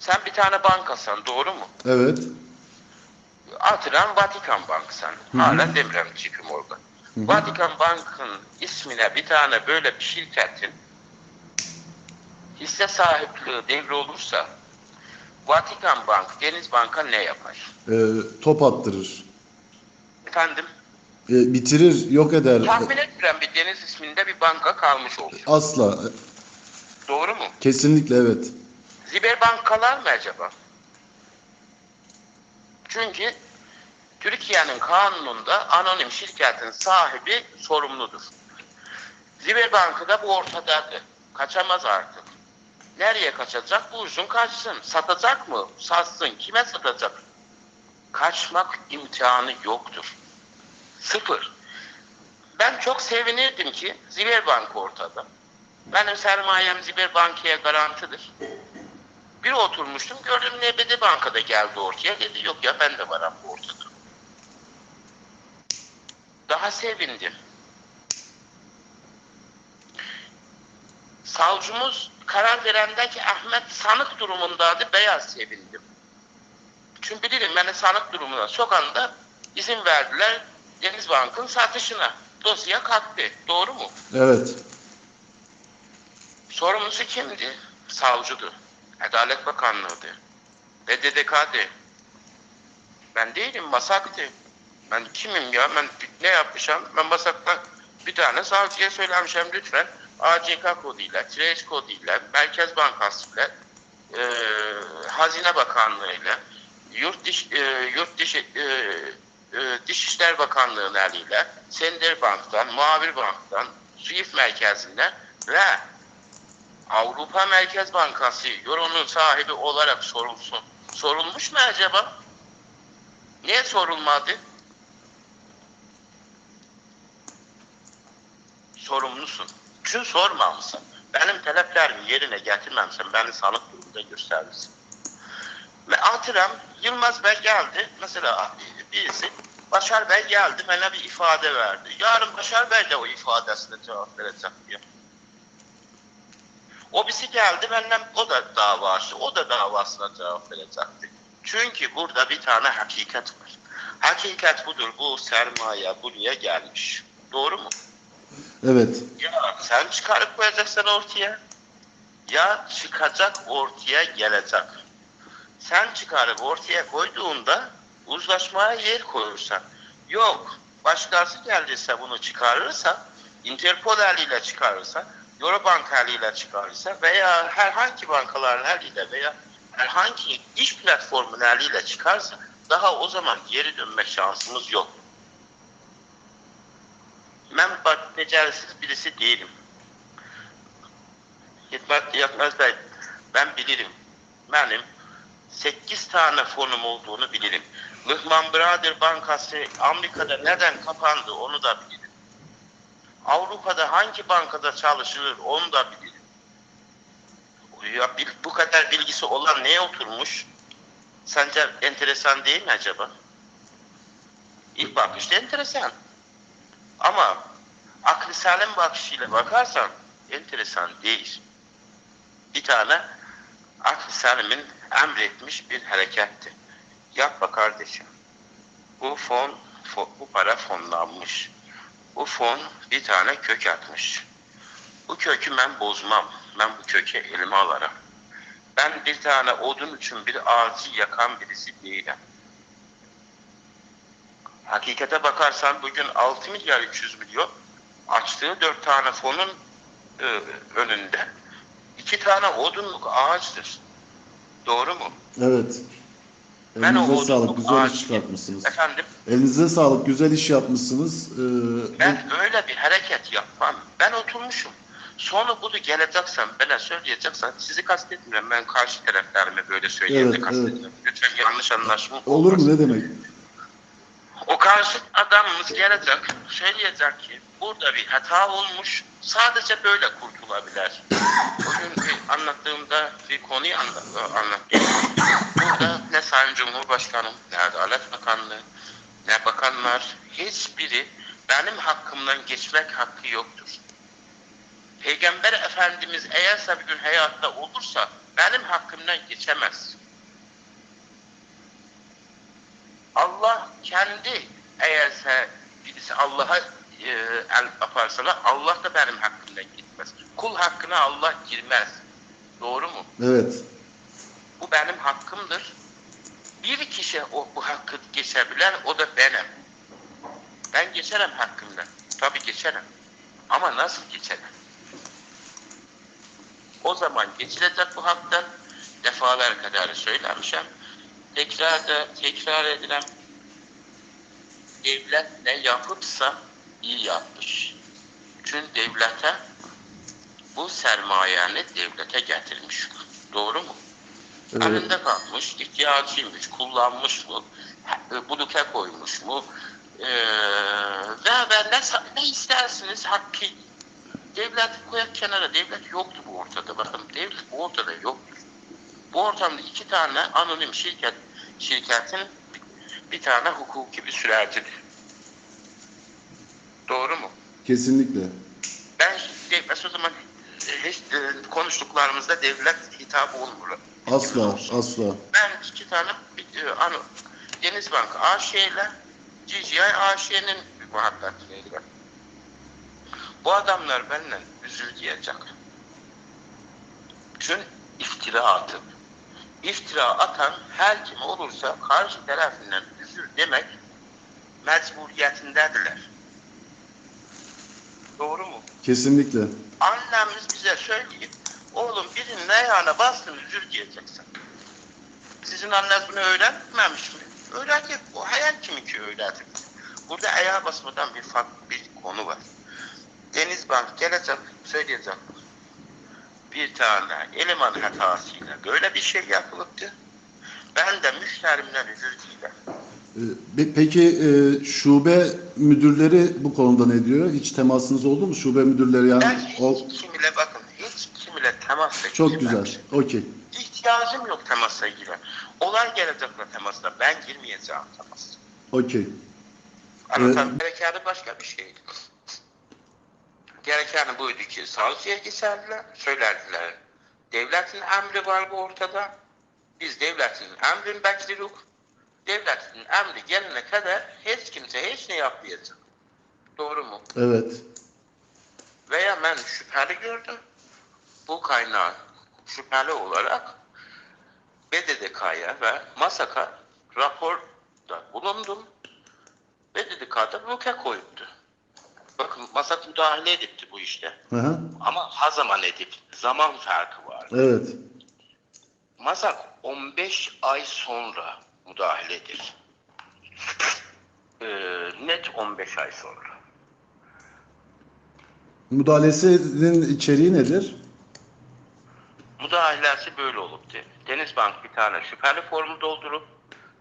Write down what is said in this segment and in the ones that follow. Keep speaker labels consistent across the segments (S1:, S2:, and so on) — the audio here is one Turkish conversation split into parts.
S1: Sen bir tane bankasan doğru mu?
S2: Evet.
S1: Atıran Vatikan Bank sen. Hala demirem çipim orada. Vatikan Bank'ın ismine bir tane böyle bir şirketin hisse sahipliği devri olursa Vatikan Bank, Deniz Bank'a ne yapar?
S2: Ee, top attırır.
S1: Efendim,
S2: Ee, bitirir, yok eder.
S1: tahmin ettiren bir Deniz isminde bir banka kalmış olur.
S2: Asla.
S1: Doğru mu?
S2: Kesinlikle evet.
S1: Ziber bankalar mı acaba? Çünkü Türkiye'nin kanununda anonim şirketin sahibi sorumludur. Ziber Bankı da bu ortadadır. Kaçamaz artık. Nereye kaçacak? Buyursun kaçsın. Satacak mı? Satsın. Kime satacak? Kaçmak imkanı yoktur. Sıfır. Ben çok sevinirdim ki Ziber Bank ortada. Benim sermayem Ziber Banka'ya garantidir. Bir oturmuştum gördüm Nebedi Banka'da geldi ortaya dedi yok ya ben de varım bu ortada. Daha sevindim. Savcımız karar verendeki Ahmet sanık durumundaydı beyaz sevindim. Çünkü bilirim beni sanık durumuna sokanda izin verdiler Deniz Bank'ın satışına. Dosya kalktı. Doğru mu?
S2: Evet.
S1: Sorumlusu kimdi? Savcıdı. Adalet Bakanlığı'dı. Ve DDK'dı. Ben değilim, Masak'tı. Ben kimim ya? Ben ne yapmışım? Ben Masak'ta bir tane savcıya söylemişim lütfen ACK koduyla, Trace koduyla, Merkez Bankası'yla, e, Hazine Bakanlığı'yla, Yurt, Diş, e, Yurt Diş, e, e, Dışişler Bakanlığı'nın eliyle, Sender Bank'tan, Muhabir Bank'tan, SWIFT merkezine ve Avrupa Merkez Bankası Euro'nun sahibi olarak sorulsun. Sorulmuş mu acaba? Niye sorulmadı? Sorumlusun. Çünkü sormamışsın. Benim taleplerimi yerine getirmemişsin. Beni sanık durumunda göstermişsin. Ve hatıram Yılmaz Bey geldi. Mesela birisi Başar Bey geldi bana bir ifade verdi. Yarın Başar Bey de o ifadesine cevap verecek diye. O birisi geldi benden o da dava açtı. O da davasına cevap verecekti. Çünkü burada bir tane hakikat var. Hakikat budur. Bu sermaye buraya gelmiş. Doğru mu?
S2: Evet.
S1: Ya sen çıkarıp koyacaksın ortaya. Ya çıkacak ortaya gelecek. Sen çıkarıp ortaya koyduğunda uzlaşmaya yer koyursan. Yok. Başkası geldiyse bunu çıkarırsa, Interpol eliyle çıkarırsa, Eurobank eliyle çıkarırsa veya herhangi bankaların eliyle veya herhangi iş platformunun eliyle çıkarsa daha o zaman geri dönme şansımız yok. Ben bak becerisiz birisi değilim. Yetmez, yetmez Bey, ben bilirim. Benim 8 tane fonum olduğunu bilirim. Lehman Brothers Bankası Amerika'da neden kapandı onu da bilirim. Avrupa'da hangi bankada çalışılır onu da bilirim. Ya bu kadar bilgisi olan neye oturmuş? Sence enteresan değil mi acaba? İlk bakışta enteresan. Ama aklı salim bakışıyla bakarsan enteresan değil. Bir tane aklı salimin emretmiş bir hareketti. Yapma kardeşim. Bu fon, fo- bu para fonlanmış. Bu fon bir tane kök atmış. Bu kökü ben bozmam. Ben bu kökü elime alırım. Ben bir tane odun için bir ağacı yakan birisi değilim. Hakikate bakarsan bugün 6 milyar 300 milyon açtığı 4 tane fonun e, önünde iki tane odunluk ağaçtır. Doğru mu?
S2: Evet.
S1: Ben o
S2: Elinize sağlık.
S1: odunluk
S2: Güzel iş çıkartmışsınız.
S1: Efendim
S2: Elinize sağlık. Güzel iş yapmışsınız. Ee,
S1: ben öyle bir hareket yapmam. Ben oturmuşum. Sonra bunu geleceksen bana söyleyeceksen sizi kastetmiyorum. Ben karşı taraflarımı böyle söyleyeyim de
S2: Evet,
S1: kastetmiyorum. Lütfen yanlış anlaşılma
S2: bu- olur
S1: olmasın.
S2: mu? Ne demek?
S1: O karşı adamımız gelecek, söyleyecek ki burada bir hata olmuş, sadece böyle kurtulabilir. Bugün anlattığımda bir konuyu anlat, anlattım. Burada ne Sayın Cumhurbaşkanı, ne Adalet Bakanlığı, ne bakanlar, hiçbiri benim hakkımdan geçmek hakkı yoktur. Peygamber Efendimiz eğerse bir gün hayatta olursa benim hakkımdan geçemez. Allah kendi eğerse birisi Allah'a e, el yaparsalar Allah da benim hakkımdan gitmez. Kul hakkına Allah girmez. Doğru mu?
S2: Evet.
S1: Bu benim hakkımdır. Bir kişi o bu hakkı geçebilen o da benim. Ben geçerim hakkımdan. Tabii geçerim. Ama nasıl geçerim? O zaman geçilecek bu haktan defalar kadar söylemişim. Tekrar da tekrar edilem. Devlet ne yapıpsa iyi yapmış. Çünkü devlete bu sermayeni devlete getirmiş. Doğru mu?
S2: Evet.
S1: Elinde kalmış, ihtiyacıymış, kullanmış mı, e, buluke koymuş mu, ee, ve ve ne, ne istersiniz hakkı devlet koyak kenara, devlet yoktu bu ortada. Bakın devlet bu ortada yoktur. Bu ortamda iki tane anonim şirket, şirketin bir, tane hukuki bir sürecidir. Doğru mu?
S2: Kesinlikle.
S1: Ben devlet o zaman e, hiç e, konuştuklarımızda devlet hitabı olmuyor.
S2: Asla, asla.
S1: Ben iki tane bir, e, ano, Denizbank AŞ ile GGI AŞ'nin ben. Bu adamlar benden üzül diyecek. Çünkü iftira atıp iftira atan her kim olursa karşı tarafından üzül demek mecburiyetindedirler. Doğru mu?
S2: Kesinlikle.
S1: Annemiz bize söyleyip oğlum birinin ayağına bastın üzül diyeceksin. Sizin anneniz bunu öğretmemiş mi? Öğretir. O hayal kimi ki öğretir. Burada ayağa basmadan bir farklı bir konu var. Denizbank gelecek, söyleyecek. Bir tane eleman hatasıyla böyle bir şey yapılıptı. Ben de müşterimden özür dilerim.
S2: Ee, pe- Peki e, şube müdürleri bu konuda ne diyor? Hiç temasınız oldu mu? Şube müdürleri
S1: Ben
S2: yani
S1: hiç
S2: o
S1: kim ile bakın, hiç kim ile temasla
S2: çok güzel. Okey.
S1: İhtiyacım yok temasa giren. Olay gelecekler temasla. Ben girmeyeceğim temasa.
S2: Okey.
S1: Anlatan gerekeni başka bir şeydi. Gerekeni buydu ki savcıya geçerdiler, söylerdiler. Devletin emri var bu ortada. Biz devletin emrini bekliyoruz. Devletin emri gelene kadar hiç kimse hiç ne yapmayacak. Doğru mu?
S2: Evet.
S1: Veya ben şüpheli gördüm. Bu kaynağı şüpheli olarak BDDK'ya ve MASAK'a raporda bulundum. BDDK'da bloke koyuptu. Bakın MASAK müdahale edipti bu işte.
S2: Hı hı.
S1: Ama ha zaman edip zaman farkı var.
S2: Evet.
S1: MASAK 15 ay sonra müdahaledir. Ee, net 15 ay sonra.
S2: Müdahalesinin içeriği nedir?
S1: Müdahalesi böyle olup de. Denizbank bir tane şüpheli formu doldurup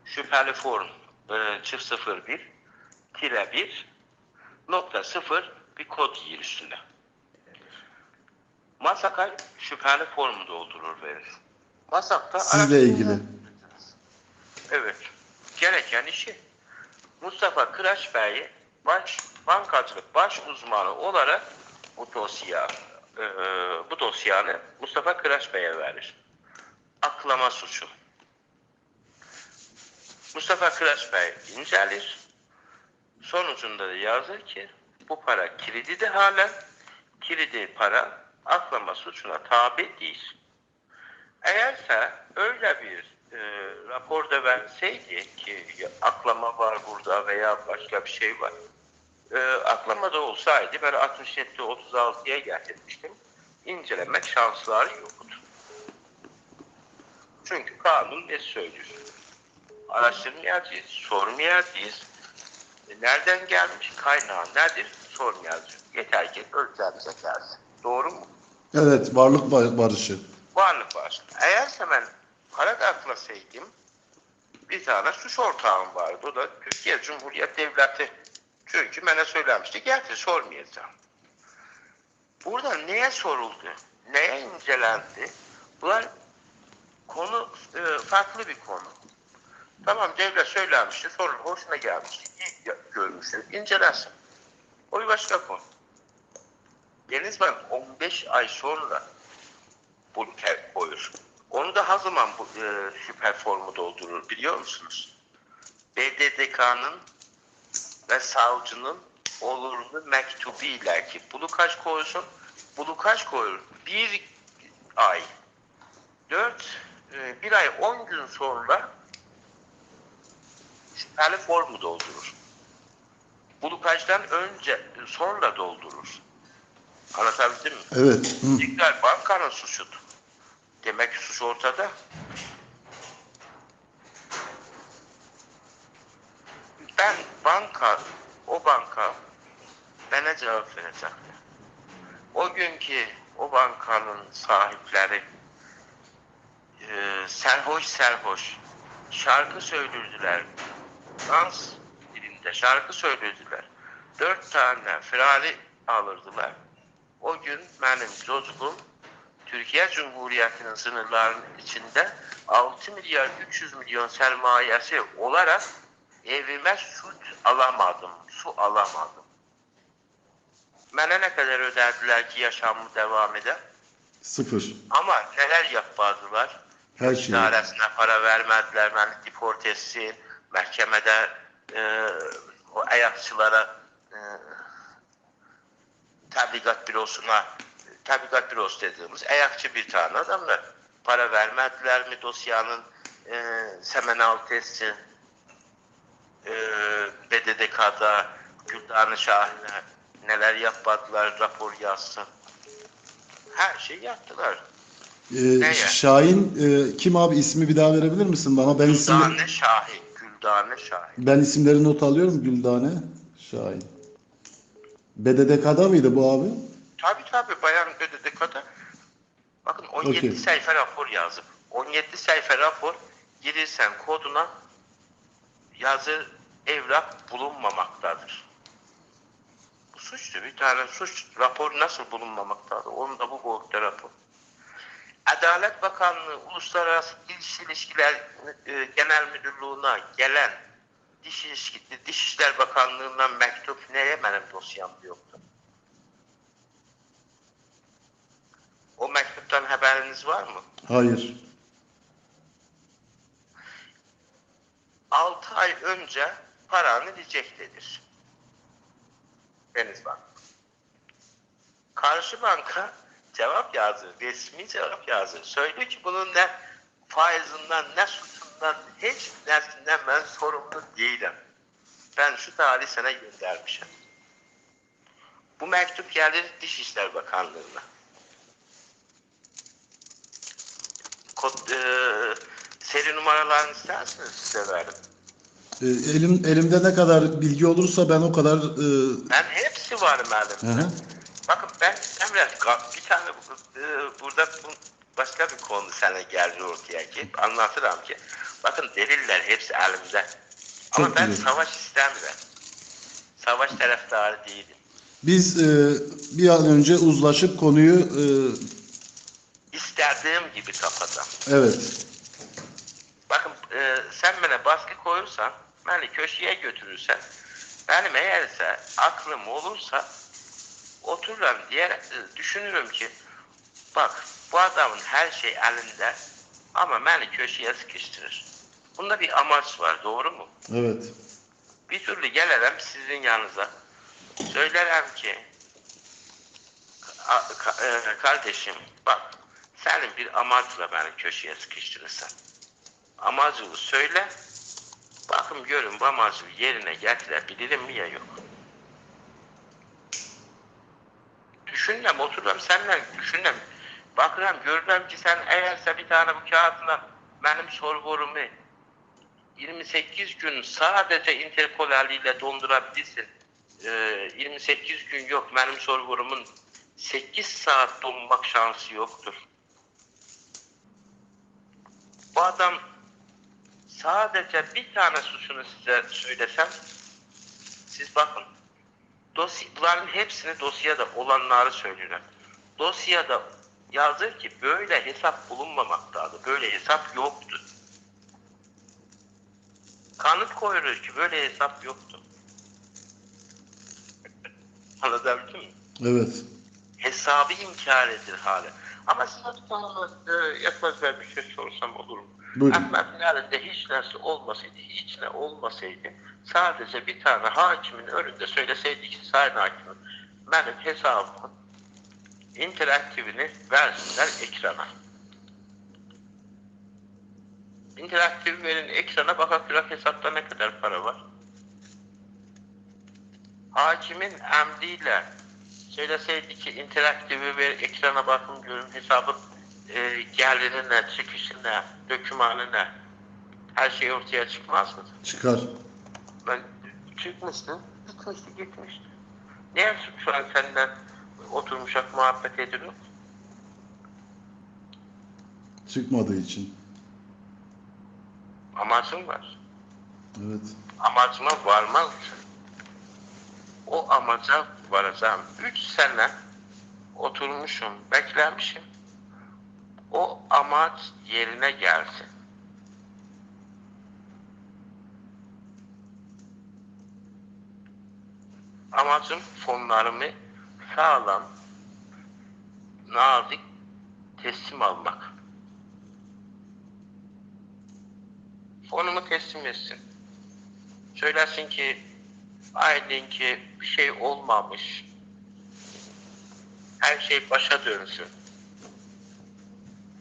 S1: şüpheli form e, çift 01 tire 1 nokta 0 bir kod yiyir üstüne. Masaka şüpheli formu doldurur verir. Masakta
S2: Sizle ilgili.
S1: Evet. Gereken işi. Mustafa Kıraç Bey'i baş, bankacılık baş uzmanı olarak bu dosya e, bu dosyanı Mustafa Kıraç Bey'e verir. Aklama suçu. Mustafa Kıraç Bey incelir. Sonucunda da yazır ki bu para kilidi de halen kilidi para aklama suçuna tabi değil. Eğerse öyle bir e, raporda verseydi ki aklama var burada veya başka bir şey var. E, aklama da olsaydı ben 67 36'ya getirmiştim. İncelemek şansları yoktu. Çünkü kanun ne söylüyor? Araştırmayacağız, sormayacağız. E, nereden gelmiş, kaynağı nedir sormayacağız. Yeter ki ölçülerimize gelsin. Doğru mu?
S2: Evet, varlık ba- barışı.
S1: varlık var. Eğerse ben para da aklasaydım bir tane suç ortağım vardı. O da Türkiye Cumhuriyet Devleti. Çünkü bana söylemişti. Gerçi sormayacağım. Burada neye soruldu? Neye incelendi? Bunlar konu e, farklı bir konu. Tamam devlet söylemişti. Sorun hoşuna gelmişti. iyi görmüştür. İncelensin. O bir başka konu. Denizbank 15 ay sonra bu koyur. Onu da her zaman bu e, şüphe formu doldurur biliyor musunuz? BDDK'nın ve savcının olurlu mektubu ile ki bunu kaç koysun? Bunu kaç koyur? Bir ay, dört, e, bir ay on gün sonra şüpheli formu doldurur. Bunu kaçtan önce, sonra doldurur. Anlatabildim mi?
S2: Evet.
S1: Tekrar bankanın suçudur. Demek ki suç ortada. Ben banka, o banka bana cevap verecekti. O günkü o bankanın sahipleri e, serhoş serhoş şarkı söylürdüler. Dans dilinde şarkı söylürdüler. Dört tane firari alırdılar. O gün benim çocuğum Türkiye Cumhuriyeti'nin sınırlarının içinde 6 milyar 300 milyon sermayesi olarak evime süt alamadım, su alamadım. Bana ne kadar öderdiler ki yaşamım devam eder?
S2: Sıfır.
S1: Ama neler yapardılar?
S2: Her şey.
S1: İdaresine para vermediler, beni deport etsin. Mahkemede e, o ayakçılara e, tebligat bürosuna tebligat bürosu dediğimiz ayakçı bir tane adamlar. Para vermediler mi dosyanın e, semenal testi e, BDDK'da Güldanı Şahin'e neler yapmadılar rapor yazsın. Her şey yaptılar.
S2: Ee? Şahin e, kim abi ismi bir daha verebilir misin bana? Ben isim
S1: Güldane Şahin. Güldane Şahin.
S2: ben isimleri not alıyorum. Güldane Şahin. BDDK'da mıydı bu abi?
S1: Tabii tabii bayan BDDK'da. Bakın 17
S2: Okey.
S1: sayfa rapor yazıp 17 sayfa rapor girirsen koduna yazı evrak bulunmamaktadır. Bu suçtu. Bir tane suç. Rapor nasıl bulunmamaktadır? Onun da bu boyutta rapor. Adalet Bakanlığı Uluslararası Dış İlişkiler e, Genel Müdürlüğü'ne gelen Diş İlişki, Dışişler Bakanlığı'ndan mektup neye benim dosyamda yoktu? O mektuptan haberiniz var mı?
S2: Hayır.
S1: 6 ay önce paranı diyecektedir. Deniz Bank. Karşı banka cevap yazdı. Resmi cevap yazdı. Söylüyor ki bunun ne faizinden ne suçundan hiç nesinden ben sorumlu değilim. Ben şu tarih sana göndermişim. Bu mektup gelir Dışişler Bakanlığı'na. Kod, e, seri numaralarını isterseniz size veririm.
S2: Ee, elim elimde ne kadar bilgi olursa ben o kadar e,
S1: Ben hepsi var elimde.
S2: hı hı.
S1: Bakın ben Emre bir tane e, burada bu- başka bir konu sana geldi ortaya ki anlatırım ki. Bakın deliller hepsi elimde. Ama
S2: Çok
S1: ben
S2: güzel.
S1: savaş istemiyorum. Savaş taraftarı değilim.
S2: biz e, bir an önce uzlaşıp konuyu e,
S1: İstediğim gibi kapatacağım.
S2: evet
S1: Bakın e, sen bana baskı koyursan, beni köşeye götürürsen, benim eğerse aklım olursa otururum diye e, düşünürüm ki bak bu adamın her şey elinde ama beni köşeye sıkıştırır. Bunda bir amaç var doğru mu?
S2: evet
S1: Bir türlü gelirim sizin yanınıza. Söylerim ki "A- ka- e, kardeşim bak senin bir amaçla beni köşeye sıkıştırırsan amacını söyle bakın görün bu amacı yerine getirebilirim mi ya yok. Düşünmem otururum seninle düşünmem. Bakırım görürüm ki sen eğerse bir tane bu kağıtla benim sorgurumu 28 gün sadece Interpol eliyle dondurabilirsin. Ee, 28 gün yok. Benim sorgurumun 8 saat donmak şansı yoktur. Bu adam sadece bir tane suçunu size söylesem siz bakın dosyaların hepsini dosyada olanları söylüyorum. Dosyada yazır ki böyle hesap bulunmamaktadır. Böyle hesap yoktur. Kanıt koyuyoruz ki böyle hesap yoktu. Anlatabildim mi?
S2: evet
S1: Hesabı inkar edilir hali. Ama bir tane e, ben bir şey sorsam olur mu?
S2: Buyurun.
S1: Ahmet'in elinde hiç nesi olmasaydı, hiç ne olmasaydı sadece bir tane hakimin önünde söyleseydi ki sayın hakimim benim hesabımın interaktifini versinler ekrana. İnteraktif verin ekrana bakalım hesapta ne kadar para var. Hakimin emriyle söyleseydi ki interaktifi ver ekrana bakın görün hesabın e, geliri ne, çıkışı ne, dökümanı ne. Her şey ortaya çıkmaz mı?
S2: Çıkar.
S1: Ben çıkmıştı, gitmişti, gitmişti. Niye şu an senden oturmuşak muhabbet ediyoruz?
S2: Çıkmadığı için.
S1: Amacım var.
S2: Evet.
S1: amacıma varmaz o amaca varacağım. Üç sene oturmuşum, beklemişim. O amaç yerine gelsin. Amacım fonlarımı sağlam, nazik teslim almak. Fonumu teslim etsin. Söylersin ki Aydın ki bir şey olmamış. Her şey başa dönsün.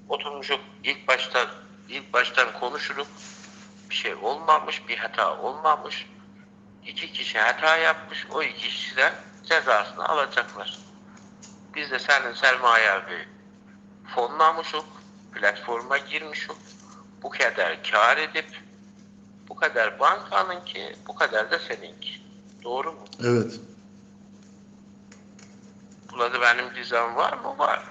S1: Oturmuşuk ilk başta ilk baştan konuşuruk. Bir şey olmamış, bir hata olmamış. İki kişi hata yapmış, o iki kişi de cezasını alacaklar. Biz de senin sermaye abi fonlamışuk, platforma girmişik. Bu kadar kar edip bu kadar bankanın ki, bu kadar da seninki. Doğru mu?
S2: Evet.
S1: Burada benim rızam var mı? Var.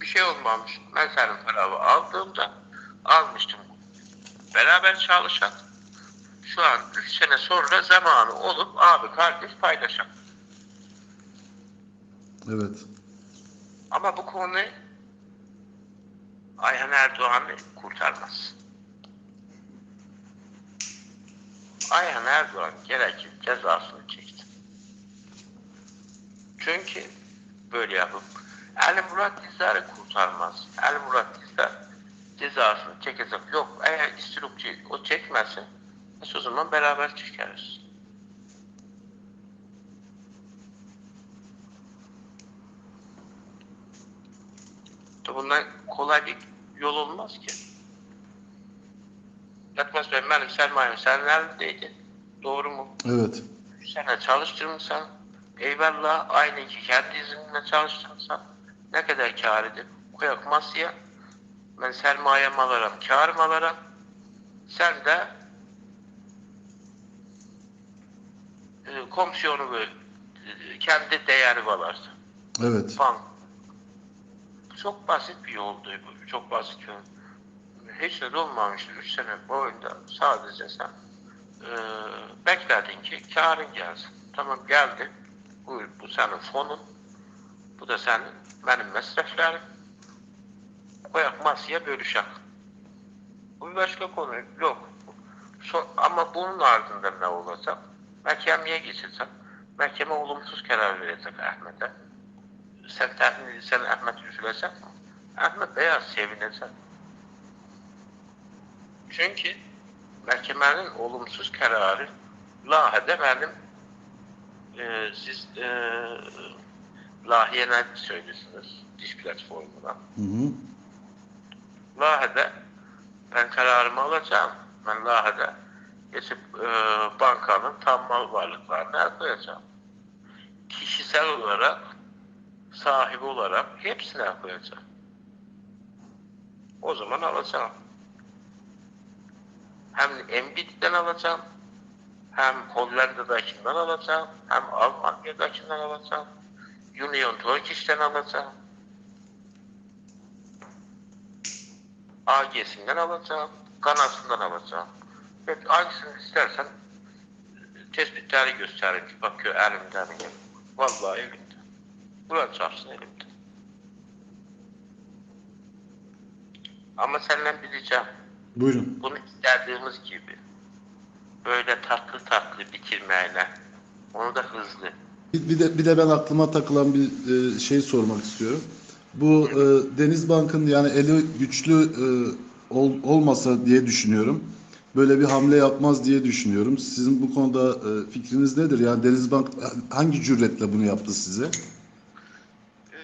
S1: Bir şey olmamış. Ben senin paranı aldığımda almıştım. Beraber çalışan. Şu an 3 sene sonra zamanı olup abi kardeş paylaşan.
S2: Evet.
S1: Ama bu konu Ayhan Erdoğan'ı kurtarmaz. Ayhan Erdoğan gerekir cezasını çekti. Çünkü böyle yapıp Ali Murat Dizdar'ı kurtarmaz. Ali Murat Dizdar cezasını çekecek. Yok eğer istilupçu o çekmezse biz o zaman beraber çekeriz. Bundan kolay bir yol olmaz ki. Yatmaz ben benim sermayem senin elindeydi. Doğru mu?
S2: Evet.
S1: Üç sene çalıştırmışsan eyvallah aynı ki kendi izinle çalıştırmışsan ne kadar kar edip koyak masaya ben sermayem alırım, karım alırım. Sen de e, komisyonu böyle, e, kendi değeri alarsın.
S2: Evet.
S1: Bank. Çok basit bir yoldu bu. Çok basit bir yol. Hiç de olmamıştı. Üç sene boyunca sadece sen e, bekledin ki karın gelsin. Tamam geldi. Bu, bu senin fonun. Bu da senin, benim mesreflerim. Koyak masaya bölüşek. Bu bir başka konu yok. So- ama bunun ardından ne olacak? Mahkemeye geçecek. Mahkeme olumsuz karar verecek Ahmet'e sen tahmin edilsen Ahmet üzülecek mi? Ahmet beyaz sevinecek. Çünkü mahkemenin olumsuz kararı lahide benim e, siz e, lahiye ne söylüyorsunuz diş platformuna.
S2: Hı hı.
S1: Lahide ben kararımı alacağım. Ben Lahide geçip e, bankanın tam mal varlıklarını el koyacağım. Kişisel olarak sahibi olarak hepsine koyacağım. O zaman alacağım. Hem Embiid'den alacağım, hem Hollanda'dakinden alacağım, hem Almanya'dakinden alacağım, Union Turkish'ten alacağım, AG'sinden alacağım, Ganas'ından alacağım. Ve hangisini istersen tespitleri gösterin ki bakıyor elimden mi? Vallahi elimde. Buran çarpsın elimde. Ama senden bileceğim.
S2: Buyurun.
S1: Bunu istediğimiz gibi. Böyle tatlı tatlı bitirmeyle. Onu da hızlı.
S2: Bir, bir de bir de ben aklıma takılan bir e, şey sormak istiyorum. Bu e, Denizbank'ın yani eli güçlü e, ol- olmasa diye düşünüyorum. Böyle bir hamle yapmaz diye düşünüyorum. Sizin bu konuda e, fikriniz nedir? Yani Denizbank hangi cüretle bunu yaptı size?
S1: Ee,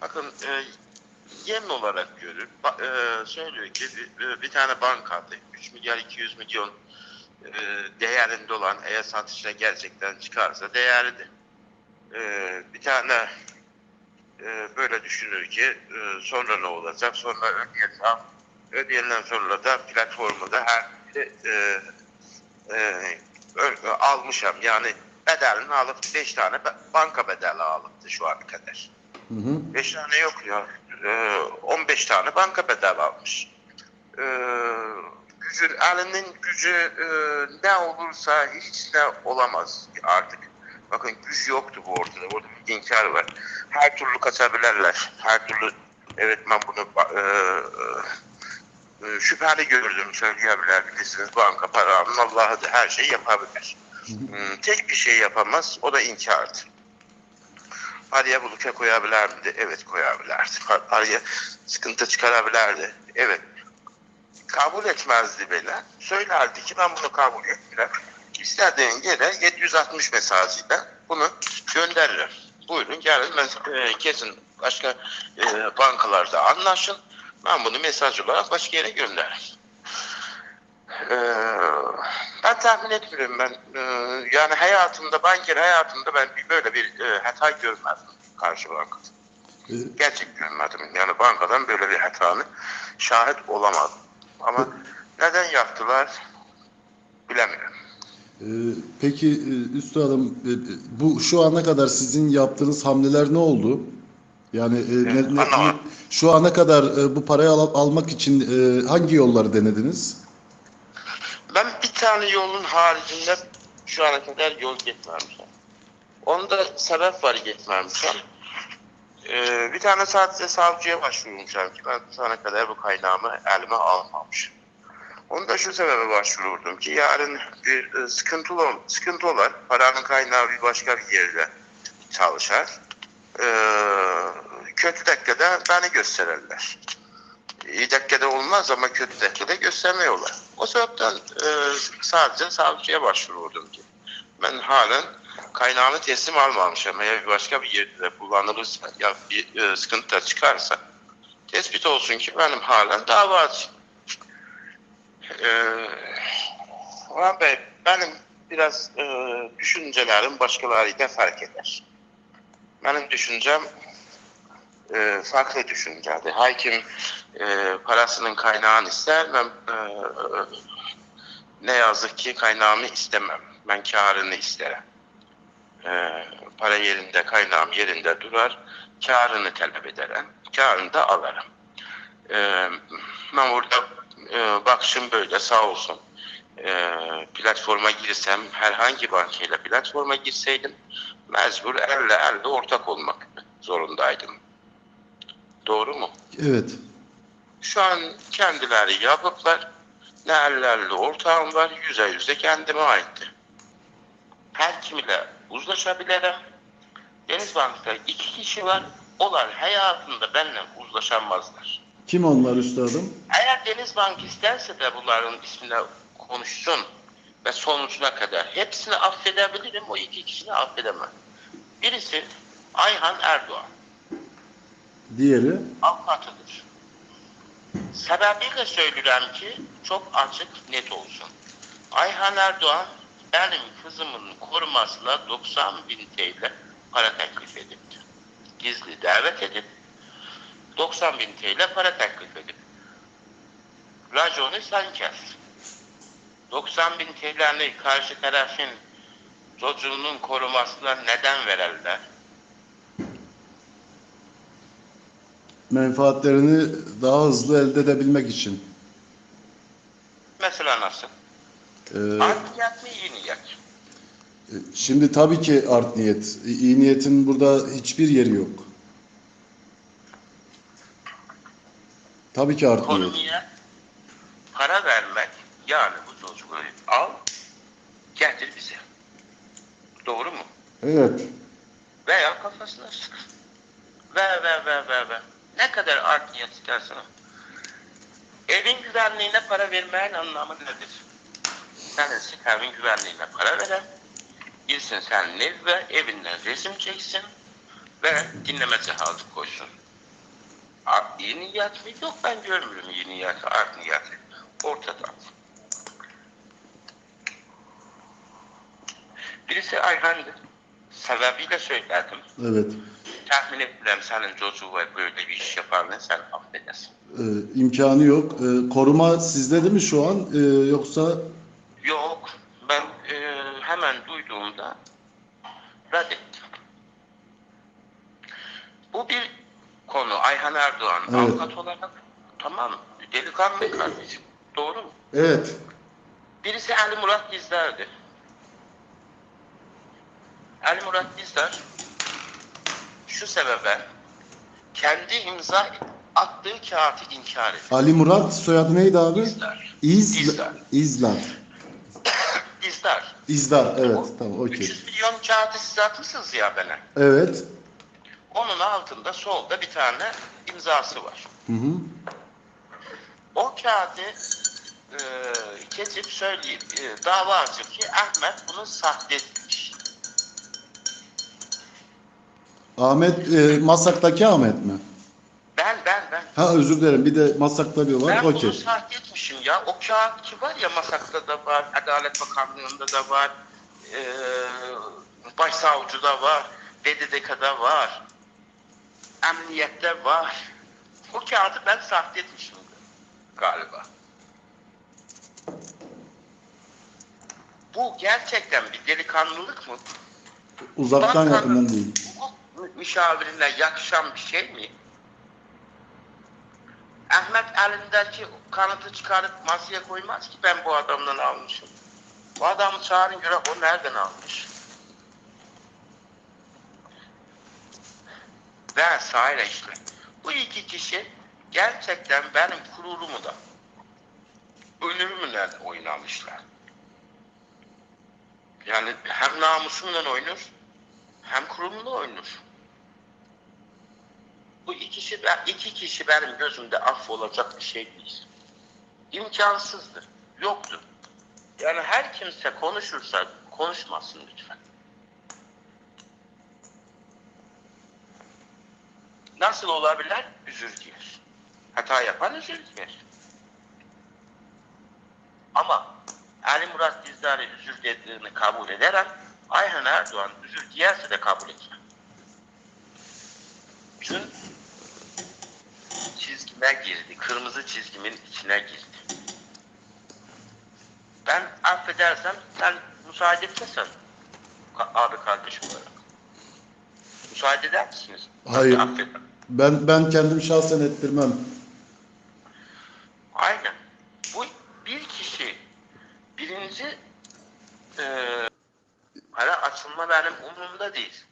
S1: bakın e, yem olarak görür. Ba- e, söylüyor ki bir, bir tane bankada 3 milyar 200 milyon e, değerinde olan eğer satışa gerçekten çıkarsa değerlidir. E, bir tane e, böyle düşünür ki e, sonra ne olacak? Sonra ödeyeceğim. Ödeyenden sonra da platformda her e, e, ö- almışam. Yani bedelini alıp 5 tane banka bedeli alıptı şu ana kadar.
S2: Hı hı.
S1: 5 tane yok ya. Ee, 15 tane banka bedel almış. Ee, gücün, elinin gücü e, ne olursa hiç ne olamaz artık. Bakın güç yoktu bu ortada. Orada bir inkar var. Her türlü kaçabilirler. Her türlü evet ben bunu ba- e, e, şüpheli gördüm söyleyebilir bilirsiniz. Banka paranın Allah'ı da her şeyi yapabilir. Hmm, Tek bir şey yapamaz. O da inkardı. Araya buluka koyabilir miydi? Evet koyabilirdi. Ar- Araya sıkıntı çıkarabilirdi. Evet. Kabul etmezdi bile. Söylerdi ki ben bunu kabul etmiyorum. İstediğin yere 760 mesajıyla bunu gönderirim. Buyurun gelin e, kesin başka e, bankalarda anlaşın. Ben bunu mesaj olarak başka yere gönderirim. Ee, ben tahmin etmiyorum ben. Ee, yani hayatımda, banker hayatımda ben böyle bir e, hata görmedim karşı bankada.
S2: E,
S1: Gerçek görmedim. Yani bankadan böyle bir hatanın şahit olamadım. Ama neden yaptılar bilemiyorum.
S2: E, peki e, üstadım e, bu şu ana kadar sizin yaptığınız hamleler ne oldu? Yani e, ne- ne- şu ana kadar bu parayı al- almak için hangi yolları denediniz?
S1: Ben bir tane yolun haricinde şu ana kadar yol gitmemişim. Onda sebep var gitmemişim. Ee, bir tane sadece savcıya başvurmuşum ki ben şu ana kadar bu kaynağımı elime almamışım. Onda şu sebebe başvururdum ki yarın bir e, sıkıntı, ol- sıkıntı olur. Paranın kaynağı bir başka bir yerde çalışar. Ee, kötü dakikada beni gösterirler. İyi dakikada olmaz ama kötü dakikada göstermiyorlar. O sebepten e, sadece savcıya başvururdum ki. Ben halen kaynağını teslim almamışım. Eğer başka bir yerde de kullanılırsa ya bir e, sıkıntı da çıkarsa tespit olsun ki benim halen davacı. Ee, Orhan Bey benim biraz e, düşüncelerim başkalarıyla fark eder. Benim düşüncem e, farklı düşünceli. Hakim e, parasının kaynağını ister. Ben e, ne yazık ki kaynağımı istemem. Ben karını isterim. E, para yerinde, kaynağım yerinde durar. Karını talep ederim. Karını da alırım. E, ben burada e, bakışım böyle sağ olsun. E, platforma girsem herhangi bankayla platforma girseydim mecbur elle elle ortak olmak zorundaydım. Doğru mu?
S2: Evet.
S1: Şu an kendileri yapıplar. Ne ellerle ortağım var. Yüze yüze kendime aitti. Her kimiyle uzlaşabilirim. Denizbank'ta iki kişi var. Onlar hayatında benimle uzlaşamazlar.
S2: Kim onlar üstadım?
S1: Eğer Denizbank isterse de bunların ismine konuşsun ve sonucuna kadar hepsini affedebilirim. O iki kişini affedemem. Birisi Ayhan Erdoğan.
S2: Diğeri?
S1: avukatıdır. Sebebiyle söylüyorum ki çok açık net olsun. Ayhan Erdoğan benim kızımın korumasına 90 bin TL para teklif edipti. Gizli davet edip 90 bin TL para teklif edip raconu sen kes. 90 bin TL'ni karşı tarafın çocuğunun korumasına neden verirler?
S2: Menfaatlerini daha hızlı elde edebilmek için.
S1: Mesela nasıl?
S2: Ee,
S1: Art niyet mi iyi niyet?
S2: Şimdi tabii ki art niyet. İyi niyetin burada hiçbir yeri yok. Tabii ki art niyet.
S1: Konuya para vermek yani bu çocuğu al getir bize. Doğru mu?
S2: Evet.
S1: Veya kafasına sık. Ver ver ver ver ver. Ne kadar art niyet istersen. Evin güvenliğine para vermeyin anlamı nedir? Senin sık evin güvenliğine para veren. Bilsin sen ev ve evinden resim çeksin ve dinleme cihazı koysun. İyi niyet mi? Yok ben görmüyorum iyi niyeti, art niyeti. Ortada. Birisi Ayhan'dı. Sebebiyle söyledim.
S2: Evet.
S1: Tahmin etmirəm sənin çocuğu var böyle bir iş yaparını sen affedersin.
S2: Ee, imkanı yok. Ee, koruma sizde değil mi şu an? Ee, yoksa
S1: Yok, ben e, hemen duyduğumda reddettim. Bu bir konu. Ayhan Erdoğan
S2: Evet.
S1: avukat olarak tamam delikanlı kardeşim. Doğru mu?
S2: evet.
S1: Birisi Ali Murat Dizdar'dı. Ali Murat Dizdar şu sebebe kendi imza attığı kağıtı inkar etti.
S2: Ali Murat soyadı neydi abi?
S1: Dizdar.
S2: İz
S1: İzdar.
S2: İzlar.
S1: Dizdar.
S2: İzdar. Evet. Tamam. Okey.
S1: 300 milyon kağıdı siz atmışsınız ya bana.
S2: Evet.
S1: Onun altında solda bir tane imzası var.
S2: Hı hı.
S1: O kağıdı e, kesip söyleyip e, dava açıp ki Ahmet bunu sahte etmiş.
S2: Ahmet e, Masak'taki Ahmet mi?
S1: Ben ben ben.
S2: Ha özür dilerim. Bir de Masak'ta bir var.
S1: Ben bunu sahte etmişim ya. O kağıt ki var ya Masak'ta da var, Adalet Bakanlığı'nda da var, e, Başsavcı'da var, BDDK'da var, Emniyette var. O kağıdı ben sahte etmişim galiba. Bu gerçekten bir delikanlılık mı?
S2: Uzaktan yakından değil.
S1: hukuk müşavirine yakışan bir şey mi? Ahmet elindeki kanıtı çıkarıp masaya koymaz ki ben bu adamdan almışım. Bu adamı çağırın göre o nereden almış? Ve sahile. Bu iki kişi gerçekten benim gururumu da ölümümü de oynamışlar. Yani hem namusumla oynuyor hem kurumla oynuyor. Bu ikisi, iki kişi benim gözümde affolacak bir şey değil. İmkansızdır. Yoktur. Yani her kimse konuşursa konuşmasın lütfen. Nasıl olabilir? Özür diler. Hata yapan özür diler. Ama Ali Murat Dizdar'ı özür dilediğini kabul ederek Ayhan Erdoğan özür diyerse de kabul etmem. Dün çizgime girdi. Kırmızı çizgimin içine girdi. Ben affedersem sen müsaade etmesen abi kardeşim olarak. Müsaade eder misiniz?
S2: Hayır.
S1: Affedin.
S2: Ben ben kendim şahsen ettirmem.
S1: Aynen. Bu bir kişi birinci eee hala açılma benim umurumda değil.